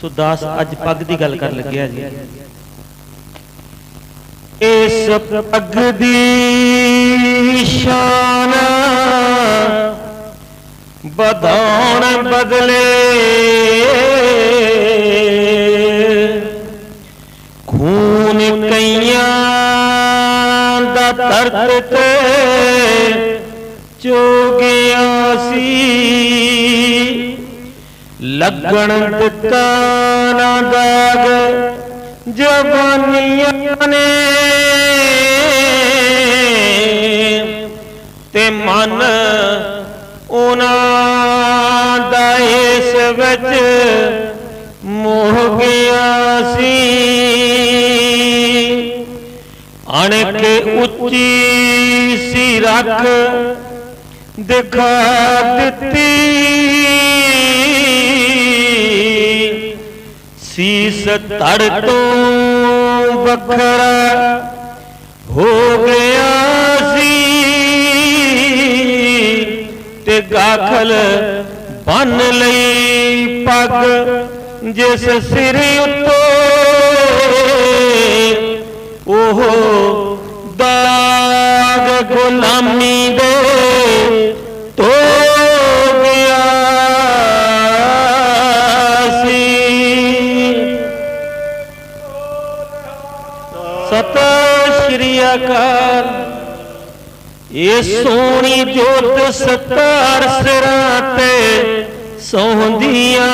ਸੋ ਦਾਸ ਅੱਜ ਪੱਗ ਦੀ ਗੱਲ ਕਰਨ ਲੱਗਿਆ ਜੀ। ਇਸ ਪੱਗ ਦੀ ਸ਼ਾਨ ਵਧਾਉਣ ਬਦਲੇ ਖੂਨ ਕਈਆਂ ਦਾ ਧਰਤ ਤੇ ਚੋਗਿਆ ਸੀ। ਲੱਗਣ ਦਿੱਤਾ ਨਾ ਦਾਗ, ਜਵਾਨੀਆਂ ਨੇ। ਤੇ ਮਨ ਉਹਨਾਂ ਦਾ ਇਸ ਵਿੱਚ ਮੋਹ ਗਿਆ ਸੀ। ਅਣਖ ਉੱਚੀ ਸੀ ਰੱਖ ਦਿਖਾ ਦਿੱਤੀ। ਸੀਸ ਧੜ ਤੋਂ ਵੱਖਰਾ ਹੋ ਗਿਆ ਸੀ ਤੇ ਗਾਖਲ ਬੰਨ ਲਈ ਪੱਗ ਜਿਸ ਸਿਰ ਉੱਤੋਂ ਉਹ ਦਾਗ ਸਤਿ ਸ਼੍ਰੀ ਅਕਾਲ। ਇਹ ਸੋਹਣੀ ਜੋਤ ਸਤਾਰ ਸਿਰਾਂ ਤੇ ਸੌਂਦੀਆਂ।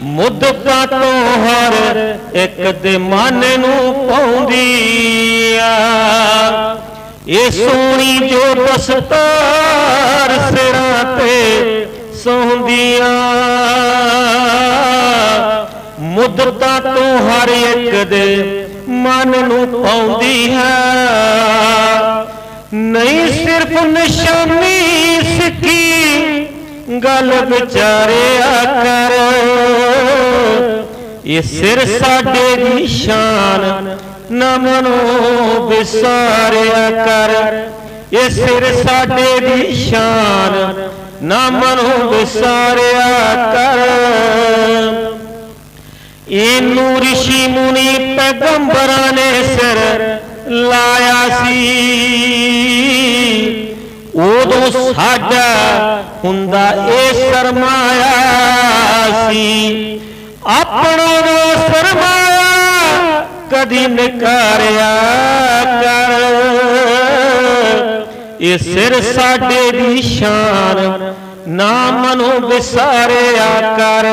ਮੁੱਦਤਾਂ ਤੋਂ ਹਰ ਇੱਕ ਦੇ ਮਨ ਨੂੰ ਪਾਉਂਦੀਆਂ। ਇਹ ਸੋਹਣੀ ਜੋਤ ਸਤਾਰ ਸਿਰਾਂ ਤੇ ਸੌਂਦੀਆਂ। ਮੁਦਰਤਾ ਤੋਂ ਹਰ ਇੱਕ ਦੇ ਮਨ ਨੂੰ ਪਾਉਂਦੀ ਹੈ। ਨਹੀਂ ਸਿਰਫ ਨਿਸ਼ਾਨੀ ਸਿੱਖੀ, ਗੱਲ ਵਿਚਾਰਿਆ ਕਰ ਇਹ ਸਿਰ ਸਾਡੇ ਦੀ ਸ਼ਾਨ ਨਾ ਮਨੋ ਵਿਸਾਰਿਆ ਕਰ। ਇਹ ਸਿਰ ਸਾਡੇ ਦੀ ਸ਼ਾਨ ਨਾ ਮਨੋ ਵਿਸਾਰਿਆ ਕਰ। ਇਹਨੂੰ ઋષਿ ਮੁਨੀ ਪੈਗੰਬਰਾਂ ਨੇ ਸਿਰ ਲਾਇਆ ਸੀ। ਉਦੋਂ ਸਾਡਾ ਹੁੰਦਾ ਇਹ ਸਰਮਾਇਆ ਸੀ। ਆਪਣਾ ਉਹ ਸਰਮਾਇਆ, ਕਦੀ ਨਕਾਰਿਆ ਕਰ। ਇਹ ਸਿਰ ਸਾਡੇ ਦੀ ਸ਼ਾਨ, ਨਾ ਮਨੋ ਵਿਸਾਰਿਆ ਕਰ।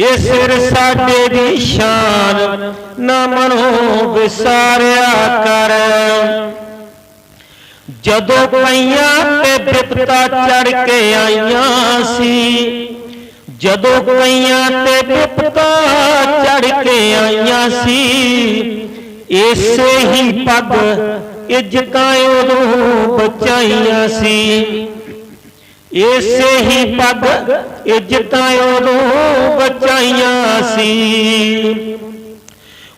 ਇਹ ਸਿਰ ਸਾਡੇ ਦੀ ਸ਼ਾਨ ਨਾ ਮਨੋ ਵਿਸਾਰਿਆ ਕਰ। ਜਦੋਂ ਪਈਆਂ ਤੇ ਬਿਪਤਾ ਚੜ ਕੇ ਆਈਆਂ ਸੀ, ਜਦੋਂ ਪਈਆਂ ਤੇ ਬਿਪਤਾ ਚੜ ਕੇ ਆਈਆਂ ਸੀ, ਇਸੇ ਹੀ ਪੱਗ ਇੱਜ਼ਤਾਂ ਉਦੋਂ ਬਚਾਈਆਂ ਸੀ। ਇਸੇ ਹੀ ਪੱਗ ਇੱਜ਼ਤਾਂ ਉਦੋਂ ਬਚਾਈਆਂ ਸੀ।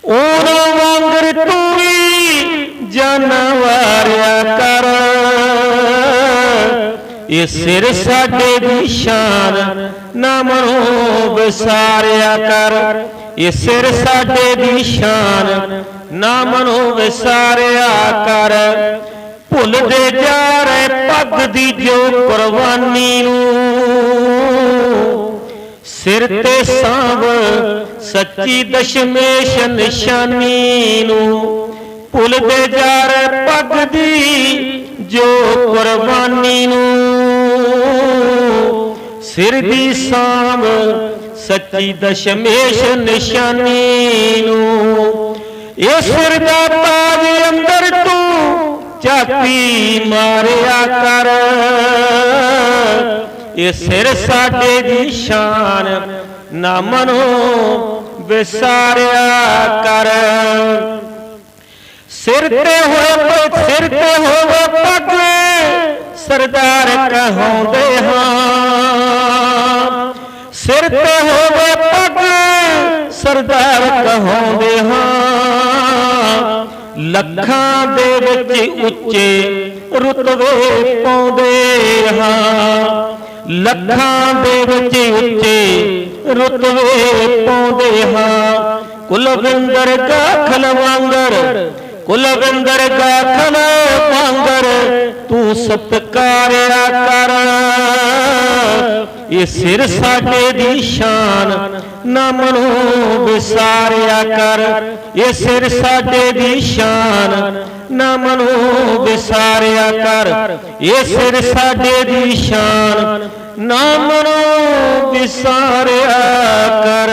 ਉਹਨਾਂ ਵਾਂਗਰ ਤੂੰ ਵੀ ਜਾਨਵਾਰਿਆ ਕਰ। ਇਹ ਸਿਰ ਸਾਡੇ ਦੀ ਸ਼ਾਨ ਨਾ ਮਨੋ ਵਿਸਾਰਿਆ ਕਰ। ਇਹ ਸਿਰ ਸਾਡੇ ਦੀ ਸ਼ਾਨ ਨਾ ਮਨੋ ਵਿਸਾਰਿਆ ਕਰ। ਭੁੱਲਦੇ ਜਾ ਰਹੇ ਪੱਗ ਦੀ ਜੋ ਕੁਰਬਾਨੀ ਨੂੰ। ਸਿਰ ਤੇ ਸਾਂਭ ਸੱਚੀ ਦਸ਼ਮੇਸ਼ ਨਿਸ਼ਾਨੀ ਨੂੰ। ਭੁੱਲਦੇ ਜਾ ਰਹੇ ਪੱਗ ਦੀ ਜੋ ਕੁਰਬਾਨੀ ਨੂੰ। ਸਿਰ ਦੀ ਸਾਂਭ ਸੱਚੀ ਦਸ਼ਮੇਸ਼ ਨਿਸ਼ਾਨੀ ਨੂੰ। ਇਹ ਸਿਰ ਦਾ ਤਾਜ ਅੰਦਰ ਮਾਰਿਆ ਕਰ। ਇਹ ਸਿਰ ਸਾਡੇ ਦੀ ਸ਼ਾਨ ਨਾ ਮਨੋ ਵਿਸਾਰਿਆ ਕਰ। ਸਿਰ ਤੇ ਹੋਵੇ ਸਿਰ ਤੇ ਹੋਵੇ ਪੱਗ, ਸਰਦਾਰ ਕਹਾਉਂਦੇ ਹਾਂ। ਸਿਰ ਤੇ ਹੋਵੇ ਪੱਗ, ਸਰਦਾਰ ਕਹਾਉਂਦੇ ਹਾਂ। ਲੱਖਾਂ ਦੇ ਵਿੱਚ ਉੱਚੇ ਰੁਤਬੇ ਪਾਉਂਦੇ ਹਾਂ। ਲੱਖਾਂ ਦੇ ਵਿੱਚ ਉੱਚੇ ਰੁਤਵੇ ਪਾਉਂਦੇ ਹਾਂ। ਕੁਲਵਿੰਦਰ ਗਾਖਲ ਵਾਂਗਰ, ਕੁਲਵਿੰਦਰ ਗਾਖਲ ਵਾਂਗਰ, ਤੂੰ ਸਤਕਾਰਿਆ ਕਰ ਇਹ ਸਿਰ ਸਾਡੇ ਦੀ ਸ਼ਾਨ। ਨਾ ਮਨੋ ਵਿਸਾਰਿਆ ਕਰ। ਇਹ ਸਿਰ ਸਾਡੇ ਦੀ ਸ਼ਾਨ। ਨਾ ਮਨੋ ਵਿਸਾਰਿਆ ਕਰ। ਇਹ ਸਿਰ ਸਾਡੇ ਦੀ ਸ਼ਾਨ। ਨਾਮਣੋ ਵਿਸਾਰਿਆ ਕਰ।